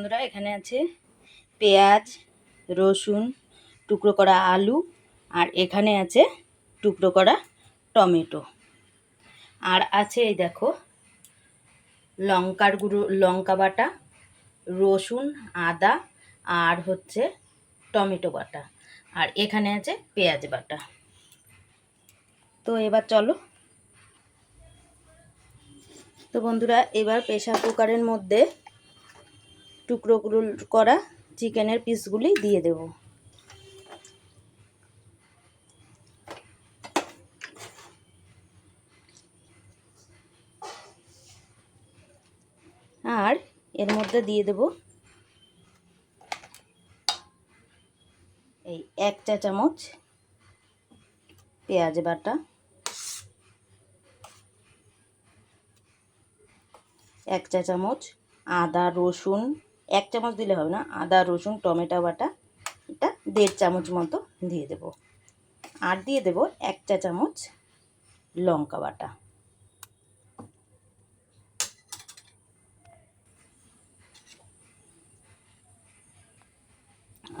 বন্ধুরা, এখানে আছে পেঁয়াজ, রসুন, টুকরো করা আলু, আর এখানে আছে টুকরো করা টমেটো। আর আছে এই দেখো লঙ্কার গুঁড়ো, লঙ্কা বাটা, রসুন, আদা, আর হচ্ছে টমেটো বাটা, আর এখানে আছে পেঁয়াজ বাটা। তো এবার চলো। তো বন্ধুরা, এবার প্রেশার কুকারের মধ্যে টুকরো করা চিকেনের পিসগুলি দিয়ে দেব। আর এর মধ্যে দিয়ে দেব এই এক চা চামচ পেঁয়াজ বাটা, এক চা চামচ আদা রসুন এক চামচ দিলে হবে না। আদা, রসুন, টমেটো বাটা, এটা দেড় চামচ মতো দিয়ে দেব। আর দিয়ে দেব এক চা চামচ লঙ্কা বাটা।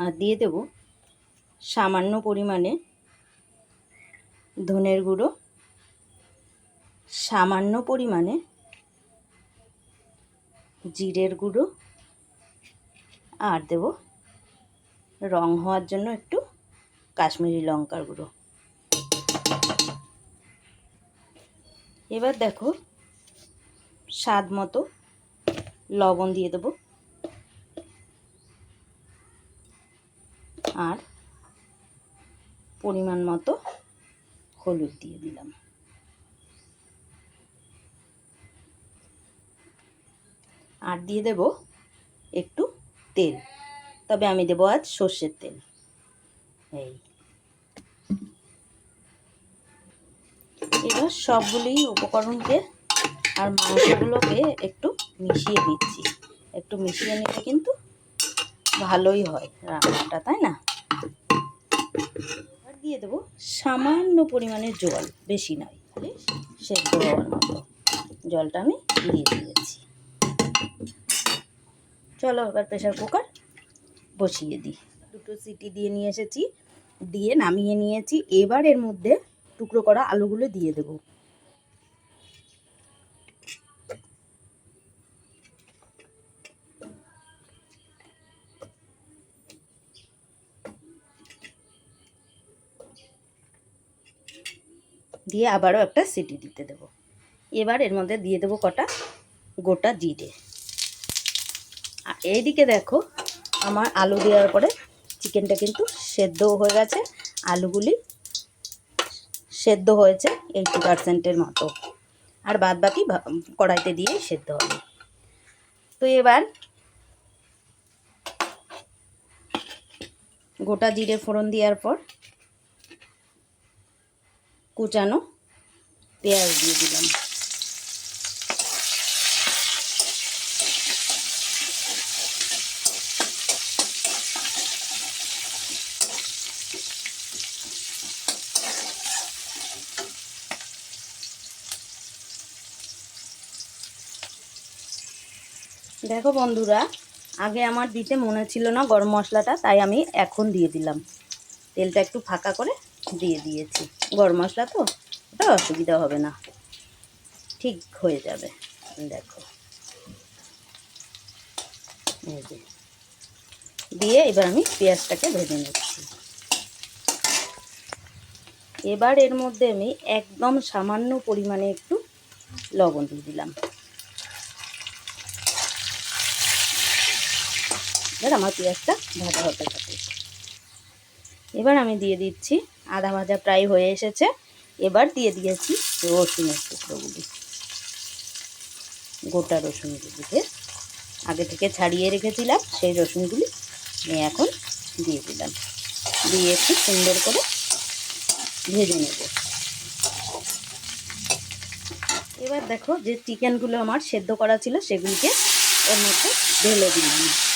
আর দিয়ে দেব সামান্য পরিমাণে ধনের গুঁড়ো। সামান্য পরিমাণে জিরের গুঁড়ো। আর দেব রং হওয়ার জন্য একটু কাশ্মীরি লঙ্কার গুঁড়ো। এবার দেখো স্বাদ মতো লবণ দিয়ে দেব। আর পরিমাণ মতো হলুদ দিয়ে দিলাম। আর দিয়ে দেব একটু তেল। তবে আমি দেবো আজ সর্ষের তেল। এই। এবার সবগুলি উপকরণকে আর মাংসগুলোকে একটু মিশিয়ে দিচ্ছি। একটু মিশিয়ে নিলে কিন্তু ভালোই হয় রান্নাটা, তাই না? আর দিয়ে দেবো সামান্য পরিমাণে জল, বেশি নয়, খালি সেদ্ধ হওয়ার মতো। জলটা আমি দিয়ে দিয়েছি। চলো এবার প্রেশার কুকার বসিয়ে দিই। দুটো সিটি দিয়ে নিয়ে এসেছি, দিয়ে নামিয়ে নিয়েছি। এবার এর মধ্যে টুকরো করা আলুগুলো দিয়ে দেব। দিয়ে আবারও একটা সিটি দিতে দেব। এবার এর মধ্যে দিয়ে দেবো কটা গোটা জিরে। এইদিকে দেখো, আমার আলু দেওয়ার পরে চিকেনটা কিন্তু সেদ্ধও হয়ে গেছে, আলুগুলি সেদ্ধ হয়েছে এইটি পারসেন্টের মতো। আর বাদ বাকি কড়াইতে দিয়েই সেদ্ধ হবে। তো এবার গোটা জিরে ফোড়ন দেওয়ার পর কুচানো পেঁয়াজ দিয়ে দিলাম। দেখো বন্ধুরা, আগে আমার দিতে মনে ছিল না গরম মশলাটা, তাই আমি এখন দিয়ে দিলাম। তেলটা একটু ফাঁকা করে দিয়ে দিয়েছি। গরম মশলা তো, ওটা অসুবিধা হবে না। ঠিক হয়ে যাবে, দেখো। দিয়ে এবার আমি পেঁয়াজটাকে ভেজে নিচ্ছি। এবার এর মধ্যে আমি একদম সামান্য পরিমাণে একটু লবণ দিয়ে দিলাম। এবার আমার পেঁয়াজটা ভাজা হতে থাকে এবার আমি দিয়ে দিচ্ছি, আদা ভাজা প্রায় হয়ে এসেছে। এবার দিয়ে দিয়েছি রসুনের টুকরোগুলি। গোটা রসুনগুলিকে আগে থেকে ছাড়িয়ে রেখেছিলাম, সেই রসুনগুলি আমি এখন দিয়ে দিলাম। দিয়ে একটু সুন্দর করে ভেজে নেব। এবার দেখো যে চিকেনগুলো আমার সেদ্ধ করা ছিল, সেগুলিকে ওর মধ্যে ঢেলে দিলাম।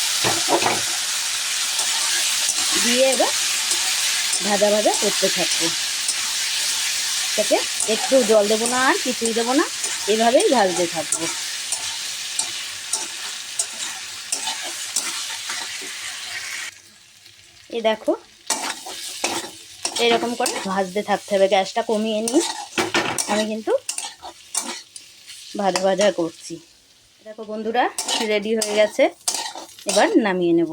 দিয়ে এবার ভাজা ভাজা করতে থাকব। তাকে একটু জল দেবো না আর কিছুই দেবো না, এভাবেই ভাজতে থাকব। এ দেখো, এরকম করে ভাজতে থাকতে হবে, গ্যাসটা কমিয়ে নিয়ে আমি কিন্তু ভাজা ভাজা করছি। দেখো বন্ধুরা রেডি হয়ে গেছে। এবার নামিয়ে নেব।